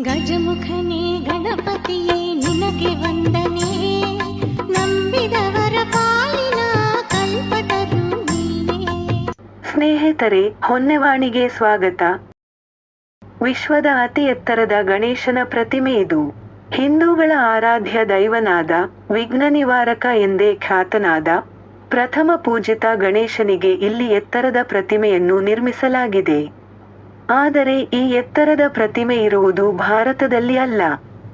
ಗಜಮುಖನೇ ಗಣಪತಿಯೇ, ನಿನಗೆ ವಂದನೆ. ನಂಬಿದವರ ಪಾಲಿನ ಸ್ನೇಹಿತರೆ, ಹೊನ್ನೆವಾಣಿಗೆ ಸ್ವಾಗತ. ವಿಶ್ವದ ಅತಿ ಎತ್ತರದ ಗಣೇಶನ ಪ್ರತಿಮೆ ಇದು. ಹಿಂದೂಗಳ ಆರಾಧ್ಯ ದೈವನಾದ ವಿಘ್ನ ನಿವಾರಕ ಎಂದೇ ಖ್ಯಾತನಾದ ಪ್ರಥಮ ಪೂಜಿತ ಗಣೇಶನಿಗೆ ಇಲ್ಲಿ ಎತ್ತರದ ಪ್ರತಿಮೆಯನ್ನು ನಿರ್ಮಿಸಲಾಗಿದೆ. ಆದರೆ ಈ ಎತ್ತರದ ಪ್ರತಿಮೆ ಇರುವುದು ಭಾರತದಲ್ಲಿ ಅಲ್ಲ.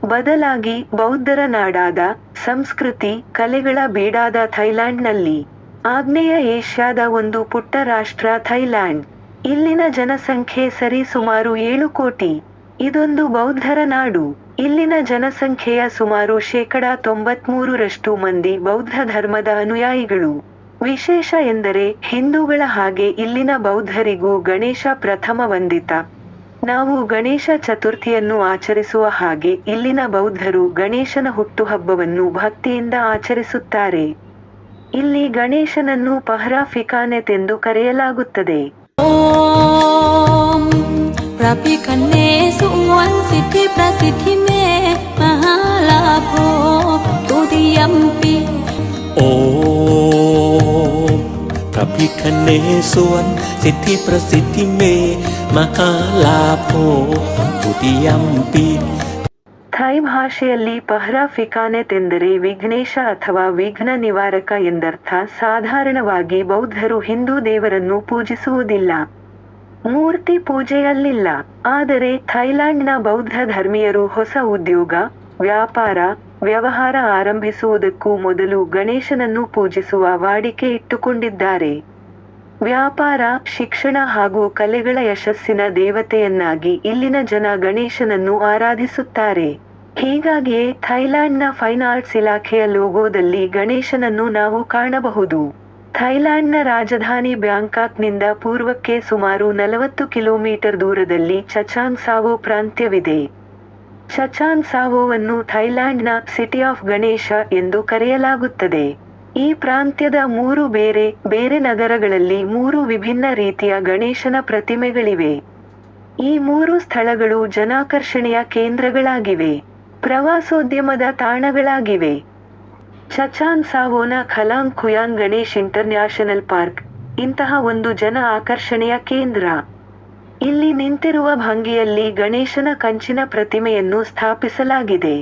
ಬದಲಾಗಿ ಬೌದ್ಧರ ನಾಡಾದ ಸಂಸ್ಕೃತಿ, ಕಲೆಗಳ ಬೀಡಾದ ಥೈಲ್ಯಾಂಡ್ನಲ್ಲಿ. ಆಗ್ನೇಯ ಏಷ್ಯಾದ ಒಂದು ಪುಟ್ಟ ರಾಷ್ಟ್ರ ಥೈಲ್ಯಾಂಡ್. ಇಲ್ಲಿನ ಜನಸಂಖ್ಯೆ ಸರಿ ಸುಮಾರು ಏಳು ಕೋಟಿ. ಇದೊಂದು ಬೌದ್ಧರ ನಾಡು. ಇಲ್ಲಿನ ಜನಸಂಖ್ಯೆಯ ಸುಮಾರು ಶೇಕಡಾ ತೊಂಬತ್ಮೂರರಷ್ಟು ಮಂದಿ ಬೌದ್ಧ ಧರ್ಮದ ಅನುಯಾಯಿಗಳು. ವಿಶೇಷ ಎಂದರೆ ಹಿಂದೂಗಳ ಹಾಗೆ ಇಲ್ಲಿನ ಬೌದ್ಧರಿಗೂ ಗಣೇಶ ಪ್ರಥಮ ವಂದಿತ. ನಾವು ಗಣೇಶ ಚತುರ್ಥಿಯನ್ನು ಆಚರಿಸುವ ಹಾಗೆ ಇಲ್ಲಿನ ಬೌದ್ಧರು ಗಣೇಶನ ಹುಟ್ಟುಹಬ್ಬವನ್ನು ಭಕ್ತಿಯಿಂದ ಆಚರಿಸುತ್ತಾರೆ. ಇಲ್ಲಿ ಗಣೇಶನನ್ನು ಪಹರಾ ಫಿಕಾನೆತ್ ಎಂದು ಕರೆಯಲಾಗುತ್ತದೆ. ॐ เนศวร สิทธิประสิทธิเม มหาลาโภตุติยมปี ಥಾಯ್ ಭಾಷೆಯಲ್ಲಿ ಪಹ್ರಾಫಿಕಾನೆತೆಂದರೆ ವಿಘ್ನೇಶ ಅಥವಾ ವಿಘ್ನ ನಿವಾರಕ ಎಂದರ್ಥ ಸಾಧಾರಣವಾಗಿ ಬೌದ್ಧರು ಹಿಂದೂ ದೇವರನ್ನು ಪೂಜಿಸುವುದಿಲ್ಲ ಮೂರ್ತಿ ಪೂಜೆಯಲ್ಲಿಲ್ಲ ಆದರೆ ಥೈಲ್ಯಾಂಡ್ನ ಬೌದ್ಧ ಧರ್ಮೀಯರು ಹೊಸ ಉದ್ಯೋಗ ವ್ಯಾಪಾರ ವ್ಯವಹಾರ ಆರಂಭಿಸುವುದಕ್ಕೂ ಮೊದಲು ಗಣೇಶನನ್ನು ಪೂಜಿಸುವ ವಾಡಿಕೆ ಇಟ್ಟುಕೊಂಡಿದ್ದಾರೆ ವ್ಯಾಪಾರ, ಶಿಕ್ಷಣ ಹಾಗೂ ಕಲೆಗಳ ಯಶಸ್ಸಿನ ದೇವತೆಯನ್ನಾಗಿ ಇಲ್ಲಿನ ಜನ ಗಣೇಶನನ್ನು ಆರಾಧಿಸುತ್ತಾರೆ. ಹೀಗಾಗಿಯೇ ಥೈಲ್ಯಾಂಡ್ನ ಫೈನ್ ಆರ್ಟ್ಸ್ ಇಲಾಖೆಯ ಲೋಗೋದಲ್ಲಿ ಗಣೇಶನನ್ನು ನಾವು ಕಾಣಬಹುದು. ಥೈಲ್ಯಾಂಡ್ನ ರಾಜಧಾನಿ ಬ್ಯಾಂಕಾಕ್ನಿಂದ ಪೂರ್ವಕ್ಕೆ ಸುಮಾರು ನಲವತ್ತು ಕಿಲೋಮೀಟರ್ ದೂರದಲ್ಲಿ ಚಚಾಂಗ್ ಸಾವೋ ಪ್ರಾಂತ್ಯವಿದೆ. ಚಚಾನ್ ಸಾವೋವನ್ನು ಥೈಲ್ಯಾಂಡ್ನ ಸಿಟಿ ಆಫ್ ಗಣೇಶ ಎಂದು ಕರೆಯಲಾಗುತ್ತದೆ. ಈ ಪ್ರಾಂತ್ಯದ ಮೂರು ಬೇರೆ ಬೇರೆ ನಗರಗಳಲ್ಲಿ ಮೂರು ವಿಭಿನ್ನ ರೀತಿಯ ಗಣೇಶನ ಪ್ರತಿಮೆಗಳಿವೆ. ಈ ಮೂರು ಸ್ಥಳಗಳು ಜನಾಕರ್ಷಣೆಯ ಕೇಂದ್ರಗಳಾಗಿವೆ. ಪ್ರವಾಸೋದ್ಯಮದ ತಾಣಗಳಾಗಿವೆ. Chachoengsao Khlong Khuean Ganesh international park, ಇಂತಹ ಒಂದು ಜನ ಆಕರ್ಷಣೆಯ ಕೇಂದ್ರ. ಇಲ್ಲಿ ನಿಂತಿರುವ ಭಂಗಿಯಲ್ಲಿ ಗಣೇಶನ ಕಂಚಿನ ಪ್ರತಿಮೆಯನ್ನು ಸ್ಥಾಪಿಸಲಾಗಿದೆ.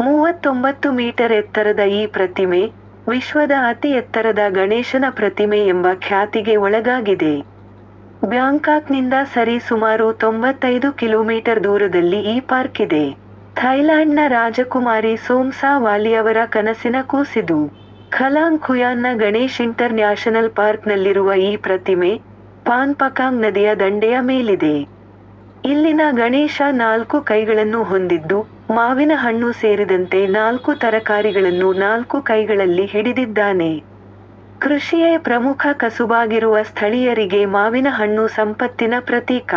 ಮೂವತ್ತೊಂಬತ್ತು ಮೀಟರ್ ಎತ್ತರದ ಈ ಪ್ರತಿಮೆ ವಿಶ್ವದ ಅತಿ ಎತ್ತರದ ಗಣೇಶನ ಪ್ರತಿಮೆ ಎಂಬ ಖ್ಯಾತಿಗೆ ಒಳಗಾಗಿದೆ. ಬ್ಯಾಂಕಾಕ್ನಿಂದ ಸರಿ ಸುಮಾರು ತೊಂಬತ್ತೈದು ಕಿಲೋಮೀಟರ್ ದೂರದಲ್ಲಿ ಈ ಪಾರ್ಕ್ ಇದೆ. ಥೈಲ್ಯಾಂಡ್ನ ರಾಜಕುಮಾರಿ ಸೋಮ್ಸಾ ವಾಲಿಯವರ ಕನಸಿನ ಕೂಸಿದು. ಖಲಾಂಗ್ ಖುಯಾನ್ನ ಗಣೇಶ್ ಇಂಟರ್ ನ್ಯಾಷನಲ್ ಪಾರ್ಕ್ನಲ್ಲಿರುವ ಈ ಪ್ರತಿಮೆ ಪಾನ್ಪಕಾಂಗ್ ನದಿಯ ದಂಡೆಯ ಮೇಲಿದೆ. ಇಲ್ಲಿನ ಗಣೇಶ ನಾಲ್ಕು ಕೈಗಳನ್ನು ಹೊಂದಿದ್ದು ಮಾವಿನ ಹಣ್ಣು ಸೇರಿದಂತೆ ನಾಲ್ಕು ತರಕಾರಿಗಳನ್ನು ನಾಲ್ಕು ಕೈಗಳಲ್ಲಿ ಹಿಡಿದಿದ್ದಾನೆ. ಕೃಷಿಯೇ ಪ್ರಮುಖ ಕಸುಬಾಗಿರುವ ಸ್ಥಳೀಯರಿಗೆ ಮಾವಿನ ಹಣ್ಣು ಸಂಪತ್ತಿನ ಪ್ರತೀಕ.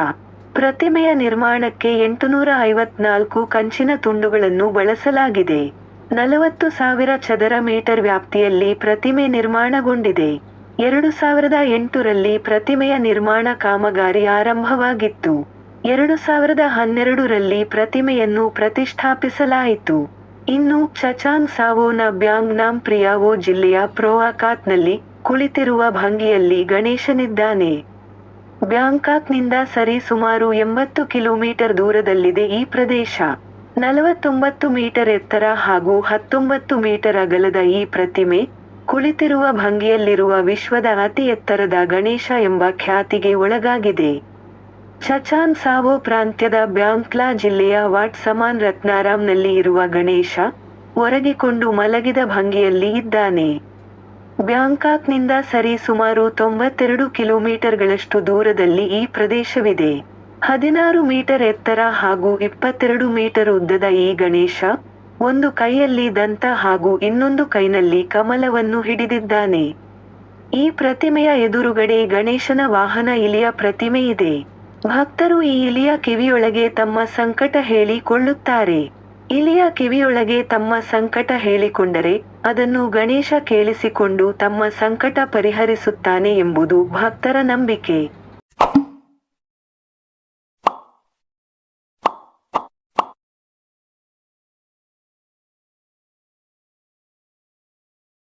ಪ್ರತಿಮೆಯ ನಿರ್ಮಾಣಕ್ಕೆ ಎಂಟುನೂರ ಐವತ್ನಾಲ್ಕು ಕಂಚಿನ ತುಂಡುಗಳನ್ನು ಬಳಸಲಾಗಿದೆ. ನಲವತ್ತು ಸಾವಿರ ಚದರ ಮೀಟರ್ ವ್ಯಾಪ್ತಿಯಲ್ಲಿ ಪ್ರತಿಮೆ ನಿರ್ಮಾಣಗೊಂಡಿದೆ. ಎರಡು ಸಾವಿರದ ಎಂಟರಲ್ಲಿ ಪ್ರತಿಮೆಯ ನಿರ್ಮಾಣ ಕಾಮಗಾರಿ ಆರಂಭವಾಗಿತ್ತು. ಎರಡು ಸಾವಿರದ ಹನ್ನೆರಡರಲ್ಲಿ ಪ್ರತಿಮೆಯನ್ನು ಪ್ರತಿಷ್ಠಾಪಿಸಲಾಯಿತು. ಇನ್ನು ಚಚಾಂಗ್ ಸಾವೋನ ಬ್ಯಾಂಗ್ನಾಮ್ ಪ್ರಿಯಾವೋ ಜಿಲ್ಲೆಯ ಪ್ರೋವಾಕಾತ್ನಲ್ಲಿ ಕುಳಿತಿರುವ ಭಂಗಿಯಲ್ಲಿ ಗಣೇಶನಿದ್ದಾನೆ. ಬ್ಯಾಂಕಾಕ್ನಿಂದ ಸರಿ ಸುಮಾರು ಎಂಬತ್ತು ಕಿಲೋಮೀಟರ್ ದೂರದಲ್ಲಿದೆ ಈ ಪ್ರದೇಶ. ನಲವತ್ತೊಂಬತ್ತು ಮೀಟರ್ ಎತ್ತರ ಹಾಗೂ ಹತ್ತೊಂಬತ್ತು ಮೀಟರ್ ಅಗಲದ ಈ ಪ್ರತಿಮೆ ಕುಳಿತಿರುವ ಭಂಗಿಯಲ್ಲಿರುವ ವಿಶ್ವದ ಅತಿ ಎತ್ತರದ ಗಣೇಶ ಎಂಬ ಖ್ಯಾತಿಗೆ ಒಳಗಾಗಿದೆ. ಚಚಾನ್ ಸಾವೋ ಪ್ರಾಂತ್ಯದ ಬ್ಯಾಂಕ್ಲಾ ಜಿಲ್ಲೆಯ ವಾಟ್ ಸಮಾನ್ ರತ್ನಾರಾಮ್ನಲ್ಲಿ ಇರುವ ಗಣೇಶ ಒರಗಿಕೊಂಡು ಮಲಗಿದ ಭಂಗಿಯಲ್ಲಿ ಇದ್ದಾನೆ. ಬ್ಯಾಂಕಾಕ್ನಿಂದ ಸರಿ ಸುಮಾರು ತೊಂಬತ್ತೆರಡು ಕಿಲೋಮೀಟರ್ಗಳಷ್ಟು ದೂರದಲ್ಲಿ ಈ ಪ್ರದೇಶವಿದೆ. ಹದಿನಾರು ಮೀಟರ್ ಎತ್ತರ ಹಾಗೂ ಇಪ್ಪತ್ತೆರಡು ಮೀಟರ್ ಉದ್ದದ ಈ ಗಣೇಶ ಒಂದು ಕೈಯಲ್ಲಿ ದಂತ ಹಾಗೂ ಇನ್ನೊಂದು ಕೈನಲ್ಲಿ ಕಮಲವನ್ನು ಹಿಡಿದಿದ್ದಾನೆ. ಈ ಪ್ರತಿಮೆಯ ಎದುರುಗಡೆ ಗಣೇಶನ ವಾಹನ ಇಲಿಯ ಪ್ರತಿಮೆ ಇದೆ. ಭಕ್ತರು ಈ ಇಲಿಯ ಕಿವಿಯೊಳಗೆ ತಮ್ಮ ಸಂಕಟ ಹೇಳಿಕೊಳ್ಳುತ್ತಾರೆ. ಇಲಿಯ ಕಿವಿಯೊಳಗೆ ತಮ್ಮ ಸಂಕಟ ಹೇಳಿಕೊಂಡರೆ ಅದನ್ನು ಗಣೇಶ ಕೇಳಿಸಿಕೊಂಡು ತಮ್ಮ ಸಂಕಟ ಪರಿಹರಿಸುತ್ತಾನೆ ಎಂಬುದು ಭಕ್ತರ ನಂಬಿಕೆ.